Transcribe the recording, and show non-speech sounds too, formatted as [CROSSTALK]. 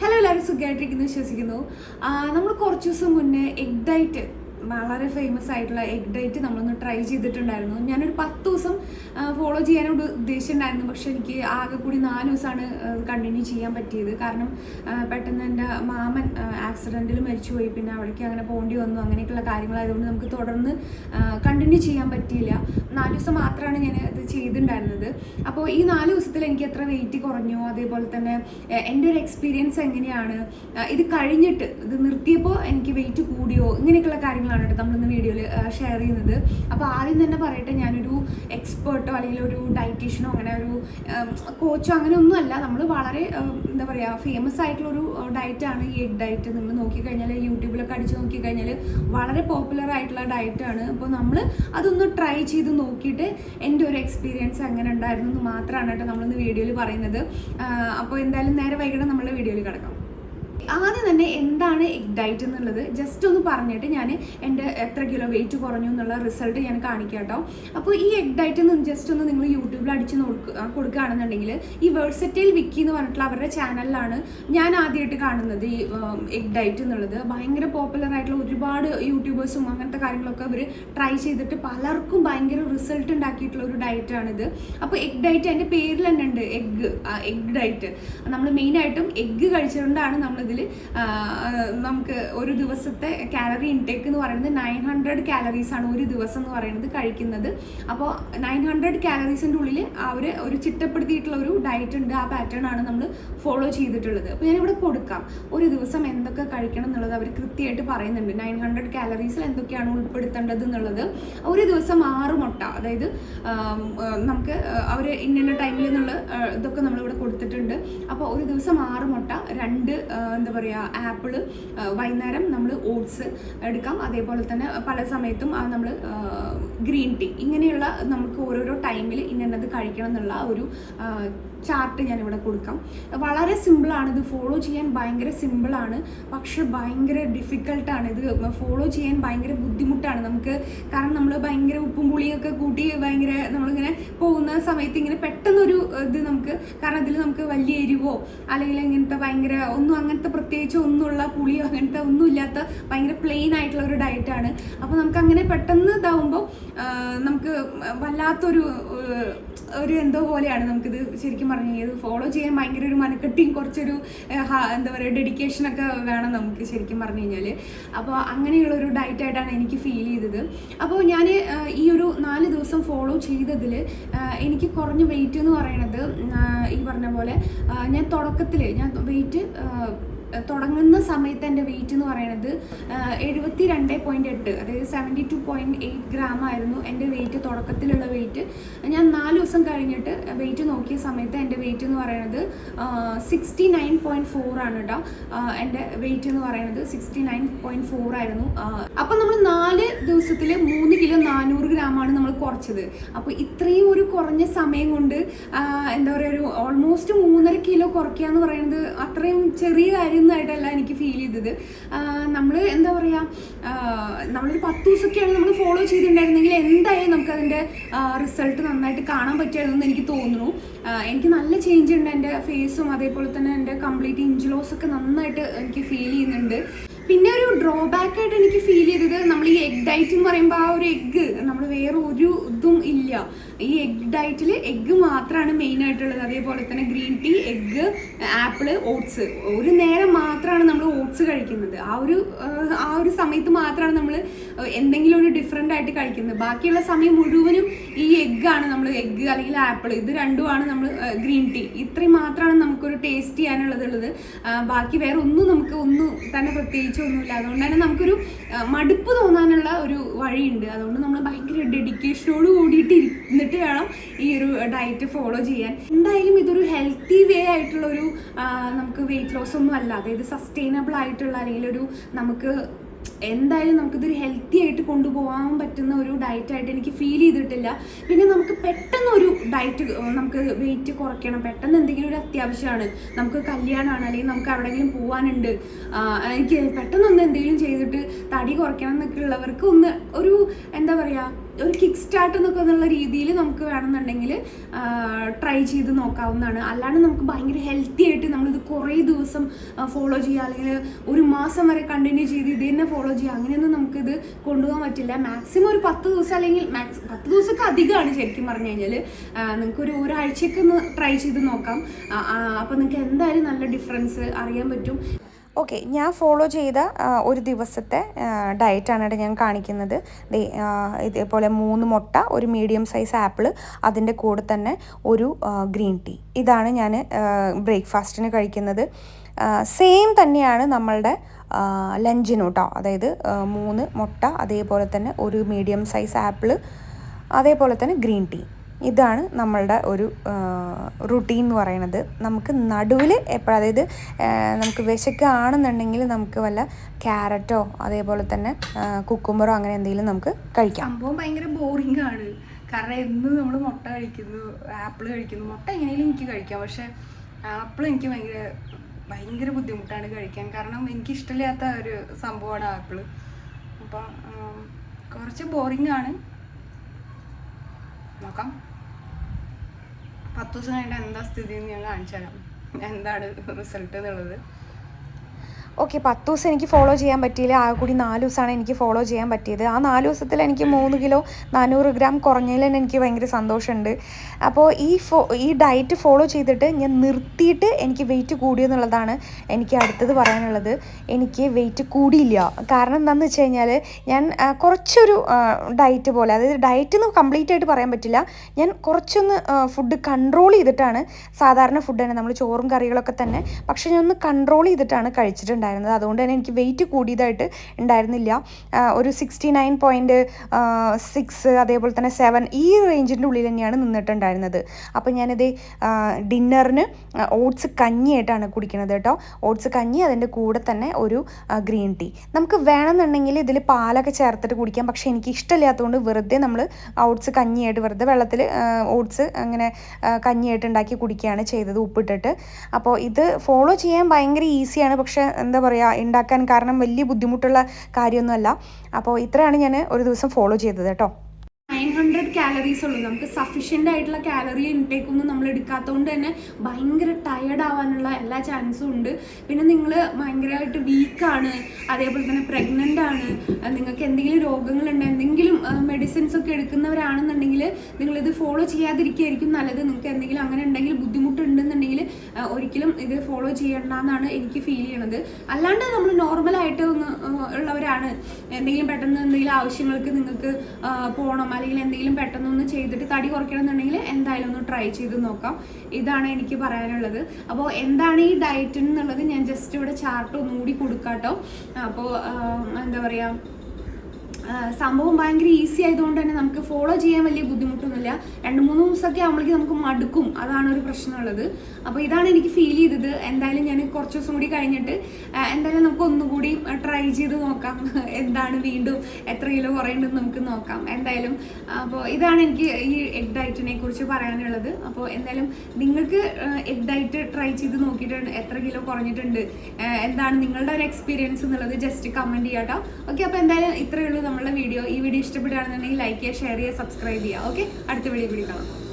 Hello എല്ലാവരും സുഖമായിട്ടിരിക്കുന്നു വിശ്വസിക്കുന്നു. നമ്മൾ കുറച്ച് ദിവസം മുന്നേ എഗ് ഡയറ്റ് വളരെ ഫേമസ് ആയിട്ടുള്ള എഗ് ഡയറ്റ് നമ്മളൊന്ന് ട്രൈ ചെയ്തിട്ടുണ്ടായിരുന്നു. ഞാനൊരു പത്ത് ദിവസം ഫോളോ ചെയ്യാനോട് ഉദ്ദേശിച്ചിട്ടുണ്ടായിരുന്നു. പക്ഷെ എനിക്ക് ആകെ കൂടി നാല് ദിവസമാണ് കണ്ടിന്യൂ ചെയ്യാൻ പറ്റിയത്. കാരണം പെട്ടെന്ന് എന്റെ മാമൻ ആക്സിഡന്റിൽ മരിച്ചുപോയി. പിന്നെ അവിടേക്ക് അങ്ങനെ പോകേണ്ടി വന്നു. അങ്ങനെയൊക്കെയുള്ള കാര്യങ്ങളായതുകൊണ്ട് നമുക്ക് തുടർന്ന് കണ്ടിന്യൂ ചെയ്യാൻ പറ്റിയില്ല. നാല് ദിവസം മാത്രമാണ് ഞാൻ ഇത് ചെയ്തിട്ടുണ്ടായിരുന്നത്. അപ്പോൾ ഈ നാല് ദിവസത്തിൽ എനിക്ക് എത്ര വെയിറ്റ് കുറഞ്ഞു? അതേപോലെ തന്നെ എന്റെ ഒരു എക്സ്പീരിയൻസ് എങ്ങനെയാണ്? ഇത് കഴിഞ്ഞിട്ട് ഇത് നിർത്തിയപ്പോൾ എനിക്ക് വെയിറ്റ് കൂടിയോ? ഇങ്ങനെയൊക്കെയുള്ള കാര്യങ്ങളാണ് കേട്ടോ നമ്മളിന്ന് വീഡിയോയിൽ ഷെയർ ചെയ്യുന്നത്. അപ്പോൾ ആദ്യം തന്നെ പറയട്ടെ ഞാനൊരു എക്സ്പേർട്ടോ അല്ലെങ്കിൽ ഒരു ഡയറ്റീഷ്യനോ അങ്ങനെ ഒരു കോച്ചോ അങ്ങനെ ഒന്നുമല്ല നമ്മൾ വളരെ എന്താ പറയുക ഫേമസ് ആയിട്ടുള്ള ഒരു ഡയറ്റാണ് ഈ എഗ് ഡയറ്റ് നിങ്ങൾ നോക്കിക്കഴിഞ്ഞാൽ യൂട്യൂബിലൊക്കെ അടിച്ച് നോക്കിക്കഴിഞ്ഞാൽ വളരെ പോപ്പുലർ ആയിട്ടുള്ള ഡയറ്റാണ് അപ്പോൾ നമ്മൾ അതൊന്ന് ട്രൈ ചെയ്ത് നോക്കിയിട്ട് എന്റെ ഒരു എക്സ്പീരിയൻസ് അങ്ങനെ ഉണ്ടായിരുന്നു എന്ന് മാത്രമാണ് കേട്ടോ നമ്മളിന്ന് വീഡിയോയിൽ പറയുന്നത്. അപ്പോൾ എന്തായാലും നേരെ വൈകിട്ട് നമ്മുടെ വീഡിയോയിൽ കിടക്കാം. ആദ്യം തന്നെ എന്താണ് എഗ് ഡയറ്റ് എന്നുള്ളത് ജസ്റ്റ് ഒന്ന് പറഞ്ഞിട്ട് ഞാൻ എന്റെ എത്ര കിലോ വെയിറ്റ് കുറഞ്ഞു എന്നുള്ള റിസൾട്ട് ഞാൻ കാണിക്കാം കേട്ടോ അപ്പോൾ ഈ എഗ് ഡയറ്റ് എന്ന് ജസ്റ്റ് ഒന്ന് നിങ്ങൾ യൂട്യൂബിൽ അടിച്ച് നോക്കുക കൊടുക്കുകയാണെന്നുണ്ടെങ്കിൽ ഈ വേഴ്സറ്റൈൽ വിക്കി എന്ന് പറഞ്ഞിട്ടുള്ള അവരുടെ ചാനലിലാണ് ഞാൻ ആദ്യമായിട്ട് കാണുന്നത് ഈ എഗ് ഡയറ്റ് എന്നുള്ളത്. ഭയങ്കര പോപ്പുലർ ആയിട്ടുള്ള ഒരുപാട് യൂട്യൂബേഴ്സും അങ്ങനത്തെ കാര്യങ്ങളൊക്കെ അവർ ട്രൈ ചെയ്തിട്ട് പലർക്കും ഭയങ്കര റിസൾട്ട് ഉണ്ടാക്കിയിട്ടുള്ള ഒരു ഡയറ്റാണിത് അപ്പോൾ എഗ് ഡയറ്റ് അതിന്റെ പേരിൽ തന്നെ ഉണ്ട് എഗ് എഗ് ഡയറ്റ് നമ്മൾ മെയിനായിട്ടും എഗ്ഗ് കഴിച്ചുകൊണ്ടാണ് നമ്മളിതിൽ നമുക്ക് ഒരു ദിവസത്തെ കാലറി ഇൻടേക്ക് എന്ന് പറയുന്നത് നയൻ ഹൺഡ്രഡ് കാലറീസ് ആണ് ഒരു ദിവസം എന്ന് പറയുന്നത് കഴിക്കുന്നത്. അപ്പോൾ നയൻ ഹൺഡ്രഡ് കാലറീസിന്റെ ഉള്ളിൽ അവർ ഒരു ചിട്ടപ്പെടുത്തിയിട്ടുള്ള ഒരു ഡയറ്റ് ഉണ്ട്. ആ പാറ്റേൺ ആണ് നമ്മൾ ഫോളോ ചെയ്തിട്ടുള്ളത്. അപ്പോൾ ഞാനിവിടെ കൊടുക്കാം. ഒരു ദിവസം എന്തൊക്കെ കഴിക്കണം എന്നുള്ളത് അവർ കൃത്യമായിട്ട് പറയുന്നുണ്ട്. നയൻ ഹൺഡ്രഡ് കാലറീസിൽ എന്തൊക്കെയാണ് ഉൾപ്പെടുത്തേണ്ടത് എന്നുള്ളത്. ഒരു ദിവസം ആറ് മുട്ട അതായത് നമുക്ക് അവർ ഇന്ന ടൈമിൽ നിന്നുള്ള ഇതൊക്കെ നമ്മളിവിടെ കൊടുത്തിട്ടുണ്ട്. അപ്പോൾ ഒരു ദിവസം ആറ് മുട്ട രണ്ട് ആ, എന്താ പറയുക ആപ്പിൾ വൈകുന്നേരം നമ്മൾ ഓട്സ് എടുക്കാം. അതേപോലെ തന്നെ പല സമയത്തും നമ്മൾ ഗ്രീൻ ടീ ഇങ്ങനെയുള്ള നമുക്ക് ഓരോരോ ടൈമിൽ ഇന്നത് കഴിക്കണം എന്നുള്ള ഒരു ചാർട്ട് ഞാനിവിടെ കൊടുക്കാം. വളരെ സിമ്പിളാണ് ഇത്. ഫോളോ ചെയ്യാൻ ഭയങ്കര സിമ്പിളാണ്. പക്ഷെ ഭയങ്കര ഡിഫിക്കൽട്ടാണ് ഇത്. ഫോളോ ചെയ്യാൻ ഭയങ്കര ബുദ്ധിമുട്ടാണ് നമുക്ക്. കാരണം നമ്മൾ ഭയങ്കര ഉപ്പും പുളിയൊക്കെ കൂട്ടി ഭയങ്കര നമ്മളിങ്ങനെ പോകുന്ന സമയത്ത് ഇങ്ങനെ പെട്ടെന്നൊരു ഇത് നമുക്ക് ഇതിൽ നമുക്ക് വലിയ എരിവോ അല്ലെങ്കിൽ ഇങ്ങനത്തെ ഭയങ്കര ഒന്നും അങ്ങനത്തെ പ്രത്യേകിച്ച് ഒന്നുമുള്ള പുളിയോ അങ്ങനത്തെ ഒന്നും ഇല്ലാത്ത ഭയങ്കര പ്ലെയിൻ ആയിട്ടുള്ള ഒരു ഡയറ്റാണ് അപ്പോൾ നമുക്ക് അങ്ങനെ പെട്ടെന്ന് ഇതാവുമ്പോൾ നമുക്ക് വല്ലാത്തൊരു ഒരു എന്തോ പോലെയാണ് നമുക്കിത് ശരിക്കും പറഞ്ഞു ഇത് ഫോളോ ചെയ്യാൻ ഭയങ്കര ഒരു മനക്കെട്ടിയും കുറച്ചൊരു എന്താ പറയുക ഡെഡിക്കേഷനൊക്കെ വേണം നമുക്ക് ശരിക്കും പറഞ്ഞു കഴിഞ്ഞാൽ അപ്പോൾ അങ്ങനെയുള്ളൊരു ഡയറ്റായിട്ടാണ് എനിക്ക് ഫീൽ ചെയ്തത്. അപ്പോൾ ഞാൻ ഈ ഒരു നാല് ദിവസം ഫോളോ ചെയ്തതിൽ എനിക്ക് കുറഞ്ഞ വെയിറ്റ് എന്ന് പറയണത് ഈ പറഞ്ഞ പോലെ ഞാൻ തുടക്കത്തിൽ ഞാൻ വെയിറ്റ് തുടങ്ങുന്ന സമയത്ത് എന്റെ വെയിറ്റ് എന്ന് പറയുന്നത് എഴുപത്തി രണ്ട് പോയിന്റ് എട്ട് അതായത് seventy two point eight gram ആയിരുന്നു എന്റെ വെയിറ്റ് തുടക്കത്തിലുള്ള വെയിറ്റ് ഞാൻ നാല് ദിവസം കഴിഞ്ഞിട്ട് വെയിറ്റ് നോക്കിയ സമയത്ത് എന്റെ വെയിറ്റ് എന്ന് പറയുന്നത് സിക്സ്റ്റി നയൻ പോയിന്റ് ഫോർ ആണ് കേട്ടോ എന്റെ വെയിറ്റ് എന്ന് പറയുന്നത് സിക്സ്റ്റി നയൻ പോയിന്റ് ഫോർ ആയിരുന്നു. അപ്പോൾ നമ്മൾ നാല് ദിവസത്തിൽ മൂന്ന് കിലോ നാനൂറ് ഗ്രാമാണ് നമ്മൾ കുറച്ചത്. അപ്പോൾ ഇത്രയും ഒരു കുറഞ്ഞ സമയം കൊണ്ട് എന്താ പറയുക ഒരു ഓൾമോസ്റ്റ് മൂന്നര കിലോ കുറയ്ക്കുക എന്ന് പറയുന്നത് അത്രയും ചെറിയ കാര്യമൊന്നുമായിട്ടല്ല എനിക്ക് ഫീൽ ചെയ്തത്. നമ്മൾ എന്താ പറയുക നമ്മളൊരു പത്ത് ദിവസമൊക്കെയാണ് നമ്മൾ ഫോളോ ചെയ്തിട്ടുണ്ടായിരുന്നെങ്കിൽ എന്തായാലും നമുക്ക് അതിന്റെ റിസൾട്ട് നന്നായിട്ട് കാണാൻ പറ്റുമായിരുന്നു എനിക്ക് തോന്നുന്നു. എനിക്ക് നല്ല ചേഞ്ച് ഉണ്ട് എന്റെ ഫേസും അതേപോലെ തന്നെ എന്റെ കംപ്ലീറ്റ് ഇഞ്ചിലോസ് ഒക്കെ നന്നായിട്ട് എനിക്ക് ഫീൽ ചെയ്യുന്നുണ്ട്. പിന്നെ ഒരു ഡ്രോ ബാക്ക് ആയിട്ട് എനിക്ക് ഫീൽ ചെയ്തത് നമ്മൾ ഈ എഗ് ഡയറ്റ് എന്ന് പറയുമ്പോൾ ആ ഒരു എഗ്ഗ് നമ്മൾ വേറെ ഒരു ഇതും ഇല്ല. ഈ എഗ് ഡയറ്റിൽ എഗ്ഗ് മാത്രമാണ് മെയിൻ ആയിട്ടുള്ളത്. അതേപോലെ തന്നെ green tea egg apple oats ഒരു നേരം മാത്രമാണ് നമ്മൾ ഓട്സ് കഴിക്കുന്നത്. ആ ഒരു ആ ഒരു സമയത്ത് മാത്രമാണ് നമ്മൾ എന്തെങ്കിലും ഒരു ഡിഫറെന്റ് ആയിട്ട് കഴിക്കുന്നത്. ബാക്കിയുള്ള സമയം മുഴുവനും ഈ എഗ്ഗാണ് നമ്മൾ എഗ്ഗ് അല്ലെങ്കിൽ ആപ്പിൾ ഇത് രണ്ടുമാണ് നമ്മൾ ഗ്രീൻ ടീ ഇത്രയും മാത്രമാണ് നമുക്കൊരു ടേസ്റ്റ് ചെയ്യാനുള്ളതുള്ളത്. ബാക്കി വേറെ ഒന്നും നമുക്ക് ഒന്നും തന്നെ പ്രത്യേകിച്ച് ഒന്നുമില്ല. അതുകൊണ്ട് തന്നെ നമുക്കൊരു മടുപ്പ് തോന്നാനുള്ള ഒരു വഴിയുണ്ട്. അതുകൊണ്ട് നമ്മൾ ഭയങ്കര ഡെഡിക്കേഷനോട് കൂടിയിട്ട് ഇരുന്നിട്ട് വേണം ഈ ഒരു ഡയറ്റ് ഫോളോ ചെയ്യാൻ. എന്തായാലും ഇതൊരു ഹെൽത്തി വേ ആയിട്ടുള്ള ഒരു നമുക്ക് വെയിറ്റ് ലോസ് ഒന്നും അല്ല. അതായത് സസ്റ്റൈനബിൾ ആയിട്ടുള്ള അല്ലെങ്കിൽ ഒരു നമുക്ക് എന്തായാലും നമുക്കിതൊരു ഹെൽത്തി ആയിട്ട് കൊണ്ടുപോകാൻ പറ്റുന്ന ഒരു ഡയറ്റ് ആയിട്ട് എനിക്ക് ഫീൽ ചെയ്തിട്ടില്ല. പിന്നെ നമുക്ക് പെട്ടെന്ന് ഒരു ഡയറ്റ് നമുക്ക് വെയിറ്റ് കുറയ്ക്കണം. പെട്ടെന്ന് എന്തെങ്കിലും ഒരു അത്യാവശ്യമാണ്. നമുക്ക് കല്യാണമാണ് അല്ലെങ്കിൽ നമുക്ക് എവിടെയെങ്കിലും പോകാനുണ്ട് എനിക്ക് പെട്ടെന്ന് ഒന്ന് എന്തെങ്കിലും ചെയ്തിട്ട് തടി കുറയ്ക്കണം എന്നൊക്കെ ഉള്ളവർക്ക് ഒന്ന് ഒരു എന്താ പറയുക ഒരു കിക്ക് സ്റ്റാർട്ട് എന്നൊക്കെ എന്നുള്ള രീതിയിൽ നമുക്ക് വേണമെന്നുണ്ടെങ്കിൽ ട്രൈ ചെയ്ത് നോക്കാവുന്നതാണ്. അല്ലാണ്ട് നമുക്ക് ഭയങ്കര ഹെൽത്തി ആയിട്ട് നമ്മളിത് കുറേ ദിവസം ഫോളോ ചെയ്യുക അല്ലെങ്കിൽ ഒരു മാസം വരെ കണ്ടിന്യൂ ചെയ്ത് ഇത് തന്നെ ഫോളോ ചെയ്യുക അങ്ങനെയൊന്നും നമുക്കിത് കൊണ്ടുപോകാൻ പറ്റില്ല. മാക്സിമം ഒരു പത്ത് ദിവസം അല്ലെങ്കിൽ മാക്സ് പത്ത് ദിവസമൊക്കെ അധികമാണ് ശരിക്കും പറഞ്ഞു കഴിഞ്ഞാൽ നിങ്ങൾക്ക് ഒരു ഒരാഴ്ചയൊക്കെ ഒന്ന് ട്രൈ ചെയ്ത് നോക്കാം. അപ്പോൾ നിങ്ങൾക്ക് എന്തായാലും നല്ല ഡിഫറൻസ് അറിയാൻ പറ്റും. ഓക്കെ ഞാൻ ഫോളോ ചെയ്ത ഒരു ദിവസത്തെ ഡയറ്റാണ് ഇവിടെ ഞാൻ കാണിക്കുന്നത്. ഇതേപോലെ മൂന്ന് മുട്ട ഒരു മീഡിയം സൈസ് ആപ്പിൾ അതിന്റെ കൂടെ തന്നെ ഒരു ഗ്രീൻ ടീ ഇതാണ് ഞാൻ ബ്രേക്ക്ഫാസ്റ്റിന് കഴിക്കുന്നത്. സെയിം തന്നെയാണ് നമ്മളുടെ ലഞ്ചിനും കേട്ടോ അതായത് മൂന്ന് മുട്ട അതേപോലെ തന്നെ ഒരു മീഡിയം സൈസ് ആപ്പിൾ അതേപോലെ തന്നെ ഗ്രീൻ ടീ ഇതാണ് നമ്മളുടെ ഒരു റുട്ടീൻ എന്ന് പറയുന്നത്. നമുക്ക് നടുവിൽ എപ്പോഴും അതായത് നമുക്ക് വിശക്കുകയാണെന്നുണ്ടെങ്കിൽ നമുക്ക് വല്ല ക്യാരറ്റോ അതേപോലെ തന്നെ കുക്കുമ്പറോ അങ്ങനെ എന്തെങ്കിലും നമുക്ക് കഴിക്കാം. സംഭവം ഭയങ്കര ബോറിംഗ് ആണ്. കാരണം എന്ന് നമ്മൾ മുട്ട കഴിക്കുന്നു ആപ്പിൾ കഴിക്കുന്നു മുട്ട എങ്ങനെയും എനിക്ക് കഴിക്കാം. പക്ഷെ ആപ്പിൾ എനിക്ക് ഭയങ്കര ഭയങ്കര ബുദ്ധിമുട്ടാണ് കഴിക്കാൻ. കാരണം എനിക്ക് ഇഷ്ടമില്ലാത്ത ഒരു സംഭവമാണ് ആപ്പിൾ അപ്പം കുറച്ച് ബോറിംഗ് ആണ്. നോക്കാം. പത്ത് ദിവസം കഴിഞ്ഞിട്ട് എന്താ സ്ഥിതി എന്ന് ഞാൻ കാണിച്ചു തരാം എന്താണ് റിസൾട്ട് എന്നുള്ളത്. ഓക്കെ പത്ത് ദിവസം എനിക്ക് ഫോളോ ചെയ്യാൻ പറ്റിയില്ല. ആ കൂടി നാല് ദിവസമാണ് എനിക്ക് ഫോളോ ചെയ്യാൻ പറ്റിയത്. ആ നാല് ദിവസത്തിൽ എനിക്ക് മൂന്ന് കിലോ നാനൂറ് ഗ്രാം കുറഞ്ഞതിൽ തന്നെ എനിക്ക് ഭയങ്കര സന്തോഷമുണ്ട്. അപ്പോൾ ഈ ഫോ ഈ ഡയറ്റ് ഫോളോ ചെയ്തിട്ട് ഞാൻ നിർത്തിയിട്ട് എനിക്ക് വെയിറ്റ് കൂടിയെന്നുള്ളതാണ് എനിക്ക് അടുത്തത് പറയാനുള്ളത്. എനിക്ക് വെയിറ്റ് കൂടിയില്ല. കാരണം എന്താണെന്ന് വെച്ച് കഴിഞ്ഞാൽ ഞാൻ കുറച്ചൊരു ഡയറ്റ് പോലെ അതായത് ഡയറ്റ് എന്ന് കംപ്ലീറ്റ് ആയിട്ട് പറയാൻ പറ്റില്ല. ഞാൻ കുറച്ചൊന്ന് ഫുഡ് കൺട്രോൾ ചെയ്തിട്ടാണ് സാധാരണ ഫുഡ് തന്നെ നമ്മൾ ചോറും കറികളൊക്കെ തന്നെ പക്ഷേ ഞാൻ ഒന്ന് കൺട്രോൾ ചെയ്തിട്ടാണ് കഴിച്ചിട്ടുണ്ടായിരുന്നത്. അതുകൊണ്ട് തന്നെ എനിക്ക് വെയിറ്റ് കൂടിയതായിട്ട് ഉണ്ടായിരുന്നില്ല. ഒരു സിക്സ്റ്റി നയൻ പോയിന്റ് സിക്സ് അതേപോലെ തന്നെ സെവൻ ഈ റേഞ്ചിന്റെ ഉള്ളിൽ തന്നെയാണ് നിന്നിട്ടുണ്ടായിരുന്നത്. അപ്പോൾ ഞാനിത് ഡിന്നറിന് ഓട്സ് കഞ്ഞിയായിട്ടാണ് കുടിക്കുന്നത് കേട്ടോ. ഓട്സ് കഞ്ഞി അതിന്റെ കൂടെ തന്നെ ഒരു ഗ്രീൻ ടീ നമുക്ക് വേണമെന്നുണ്ടെങ്കിൽ ഇതിൽ പാലൊക്കെ ചേർത്തിട്ട് കുടിക്കാം. പക്ഷേ എനിക്ക് ഇഷ്ടമില്ലാത്തതുകൊണ്ട് വെറുതെ നമ്മൾ ഓട്സ് കഞ്ഞിയായിട്ട് വെറുതെ വെള്ളത്തിൽ ഓട്സ് അങ്ങനെ കഞ്ഞിയായിട്ട് ഉണ്ടാക്കി കുടിക്കുകയാണ് ചെയ്തത് ഉപ്പിട്ടിട്ട്. അപ്പോൾ ഇത് ഫോളോ ചെയ്യാൻ ഭയങ്കര ഈസിയാണ് പക്ഷേ എന്താ പറയുക ഉണ്ടാക്കാൻ കാരണം വലിയ ബുദ്ധിമുട്ടുള്ള കാര്യമൊന്നുമല്ല. അപ്പോൾ ഇത്രയാണ് ഞാൻ ഒരു ദിവസം ഫോളോ ചെയ്തത് കേട്ടോ. നയൻ ഹൺഡ്രഡ് കാലറീസ് ഉള്ളൂ. നമുക്ക് സഫീഷ്യന്റ് ആയിട്ടുള്ള കാലറി ഇൻടേക്ക് ഒന്നും നമ്മൾ എടുക്കാത്തതുകൊണ്ട് തന്നെ ഭയങ്കര ടയർഡ് ആവാനുള്ള എല്ലാ ചാൻസും ഉണ്ട്. പിന്നെ നിങ്ങൾ ഭയങ്കരമായിട്ട് വീക്കാണ് അതേപോലെ തന്നെ പ്രഗ്നന്റ് ആണ്. നിങ്ങൾക്ക് എന്തെങ്കിലും രോഗങ്ങളുണ്ട് എന്തെങ്കിലും മെഡിസിൻസ് ഒക്കെ എടുക്കുന്നവരാണെന്നുണ്ടെങ്കിൽ നിങ്ങളിത് ഫോളോ ചെയ്യാതിരിക്കുകയായിരിക്കും നല്ലത്. നിങ്ങൾക്ക് എന്തെങ്കിലും അങ്ങനെ ഉണ്ടെങ്കിൽ ബുദ്ധിമുട്ടുണ്ടെന്നുണ്ടെങ്കിൽ ഒരിക്കലും ഇത് ഫോളോ ചെയ്യണ്ട എന്നാണ് എനിക്ക് ഫീൽ ചെയ്യണത്. അല്ലാണ്ട് നമ്മൾ നോർമലായിട്ട് ഒന്ന് ഉള്ളവരാണ്. എന്തെങ്കിലും പെട്ടെന്ന് എന്തെങ്കിലും ആവശ്യങ്ങൾക്ക് നിങ്ങൾക്ക് പോകണം അല്ലെങ്കിൽ എന്തെങ്കിലും പെട്ടെന്നൊന്ന് ചെയ്തിട്ട് തടി കുറയ്ക്കണം എന്നുണ്ടെങ്കിൽ എന്തായാലും ഒന്ന് ട്രൈ ചെയ്ത് നോക്കാം. ഇതാണ് എനിക്ക് പറയാനുള്ളത്. അപ്പോൾ എന്താണ് ഈ ഡയറ്റ് എന്നുള്ളത് ഞാൻ ജസ്റ്റ് ഇവിടെ ചാർട്ട് ഒന്നുകൂടി കൊടുക്കാട്ടോ. അപ്പോൾ എന്താ പറയുക സംഭവം ഭയങ്കര ഈസി ആയതുകൊണ്ട് തന്നെ നമുക്ക് ഫോളോ ചെയ്യാൻ വലിയ ബുദ്ധിമുട്ടൊന്നുമില്ല. രണ്ട് മൂന്ന് ദിവസമൊക്കെ ആകുമ്പോഴേക്കും നമുക്ക് മടുക്കും. അതാണ് ഒരു പ്രശ്നമുള്ളത്. അപ്പോൾ ഇതാണ് എനിക്ക് ഫീൽ ചെയ്തത്. എന്തായാലും ഞാൻ കുറച്ച് ദിവസം കൂടി കഴിഞ്ഞിട്ട് എന്തായാലും നമുക്ക് ഒന്നുകൂടി ട്രൈ ചെയ്ത് നോക്കാം. [LAUGHS] എന്താണ് വീണ്ടും എത്ര കിലോ കുറയുണ്ടെന്ന് നമുക്ക് നോക്കാം. എന്തായാലും അപ്പോൾ ഇതാണ് എനിക്ക് ഈ എഗ് ഡയറ്റിനെ കുറിച്ച് പറയാനുള്ളത്. അപ്പോൾ എന്തായാലും നിങ്ങൾക്ക് എഗ് ഡയറ്റ് ട്രൈ ചെയ്ത് നോക്കിയിട്ടുണ്ട് എത്ര കിലോ കുറഞ്ഞിട്ടുണ്ട് എന്താണ് നിങ്ങളുടെ ഒരു എക്സ്പീരിയൻസ് എന്നുള്ളത് ജസ്റ്റ് കമന്റ് ചെയ്യാട്ടോ. ഓക്കെ അപ്പോൾ എന്തായാലും ഇത്രയേ ഉള്ളൂ നമ്മളുടെ വീഡിയോ ഈ വീഡിയോ ഇഷ്ടപ്പെടുകയാണെന്നുണ്ടെങ്കിൽ ലൈക്ക് ചെയ്യുക ഷെയർ ചെയ്യുക സബ്സ്ക്രൈബ് ചെയ്യുക. ഓക്കെ അടുത്ത വീഡിയോ കൂടി കാണാം